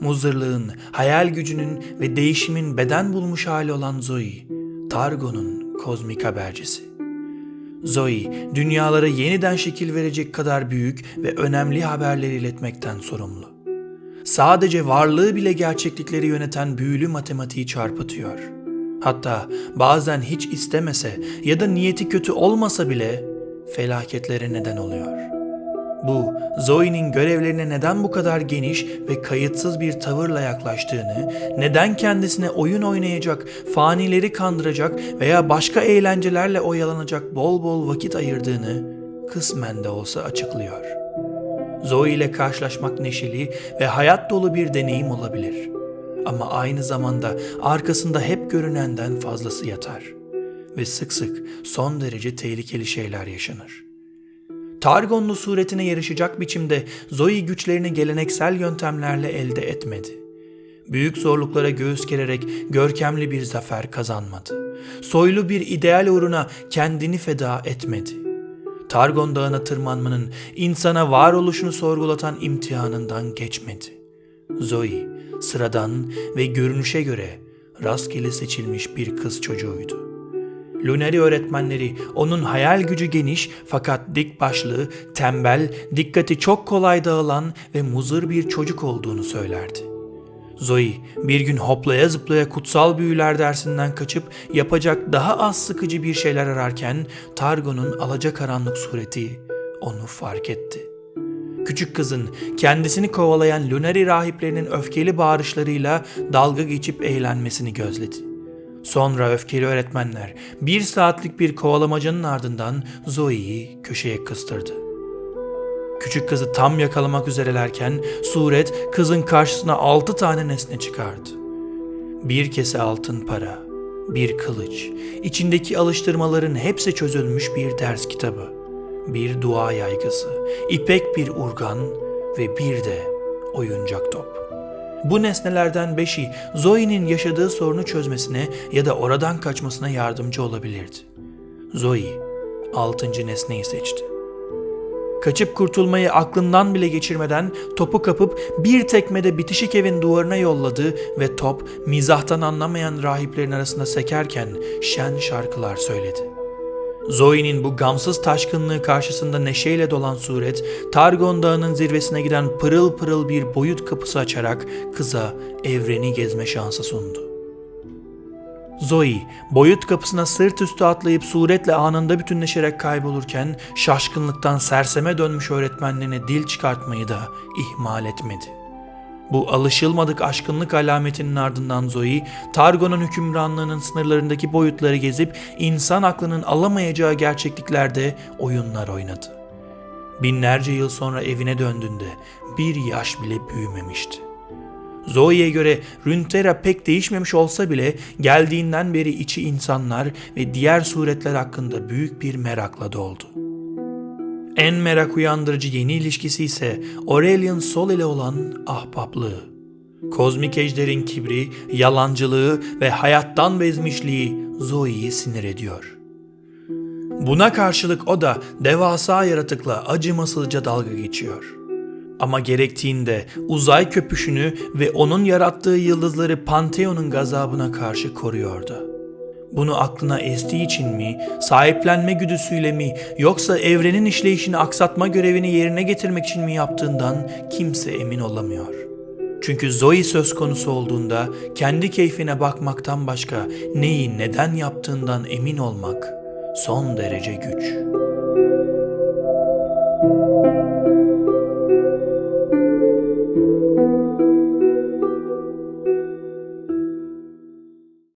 Muzırlığın, hayal gücünün ve değişimin beden bulmuş hali olan Zoe, Targo'nun kozmik habercisi. Zoe, dünyalara yeniden şekil verecek kadar büyük ve önemli haberleri iletmekten sorumlu. Sadece varlığı bile gerçeklikleri yöneten büyülü matematiği çarpıtıyor. Hatta bazen hiç istemese ya da niyeti kötü olmasa bile felaketlere neden oluyor. Bu, Zoe'nin görevlerine neden bu kadar geniş ve kayıtsız bir tavırla yaklaştığını, neden kendisine oyun oynayacak, fanileri kandıracak veya başka eğlencelerle oyalanacak bol bol vakit ayırdığını kısmen de olsa açıklıyor. Zoe ile karşılaşmak neşeli ve hayat dolu bir deneyim olabilir. Ama aynı zamanda arkasında hep görünenden fazlası yatar ve sık sık son derece tehlikeli şeyler yaşanır. Targonlu suretine yarışacak biçimde Zoe güçlerini geleneksel yöntemlerle elde etmedi. Büyük zorluklara göğüs gererek görkemli bir zafer kazanmadı. Soylu bir ideal uğruna kendini feda etmedi. Targon Dağı'na tırmanmanın insana varoluşunu sorgulatan imtihanından geçmedi. Zoe, sıradan ve görünüşe göre rastgele seçilmiş bir kız çocuğuydu. Lunari öğretmenleri onun hayal gücü geniş fakat dik başlı, tembel, dikkati çok kolay dağılan ve muzır bir çocuk olduğunu söylerdi. Zoe bir gün hoplaya zıplaya kutsal büyüler dersinden kaçıp yapacak daha az sıkıcı bir şeyler ararken Targo'nun alacakaranlık sureti onu fark etti. Küçük kızın kendisini kovalayan Lunari rahiplerinin öfkeli bağırışlarıyla dalga geçip eğlenmesini gözledi. Sonra öfkeli öğretmenler bir saatlik bir kovalamacanın ardından Zoe'yi köşeye kıstırdı. Küçük kızı tam yakalamak üzerelerken suret kızın karşısına altı tane nesne çıkardı. Bir kese altın para, bir kılıç, içindeki alıştırmaların hepsi çözülmüş bir ders kitabı, bir dua yaygısı, ipek bir urgan ve bir de oyuncak top. Bu nesnelerden beşi Zoe'nin yaşadığı sorunu çözmesine ya da oradan kaçmasına yardımcı olabilirdi. Zoe altıncı nesneyi seçti. Kaçıp kurtulmayı aklından bile geçirmeden topu kapıp bir tekmede bitişik evin duvarına yolladı ve top mizahtan anlamayan rahiplerin arasında sekerken şen şarkılar söyledi. Zoe'nin bu gamsız taşkınlığı karşısında neşeyle dolan suret, Targon Dağı'nın zirvesine giden pırıl pırıl bir boyut kapısı açarak kıza evreni gezme şansı sundu. Zoe, boyut kapısına sırt üstü atlayıp suretle anında bütünleşerek kaybolurken şaşkınlıktan serseme dönmüş öğretmenlerine dil çıkartmayı da ihmal etmedi. Bu alışılmadık aşkınlık alametinin ardından Zoe, Targon'un hükümranlığının sınırlarındaki boyutları gezip insan aklının alamayacağı gerçekliklerde oyunlar oynadı. Binlerce yıl sonra evine döndüğünde bir yaş bile büyümemişti. Zoe'ye göre Runeterra pek değişmemiş olsa bile geldiğinden beri içi insanlar ve diğer suretler hakkında büyük bir merakla doldu. En merak uyandırıcı yeni ilişkisi ise Aurelian Sol ile olan ahbaplığı. Kozmik ejderin kibri, yalancılığı ve hayattan bezmişliği Zoe'yi sinir ediyor. Buna karşılık o da devasa yaratıkla acımasızca dalga geçiyor. Ama gerektiğinde uzay köpüşünü ve onun yarattığı yıldızları Pantheon'un gazabına karşı koruyordu. Bunu aklına estiği için mi, sahiplenme güdüsüyle mi, yoksa evrenin işleyişini aksatma görevini yerine getirmek için mi yaptığından kimse emin olamıyor. Çünkü Zoe söz konusu olduğunda kendi keyfine bakmaktan başka neyi neden yaptığından emin olmak son derece güç.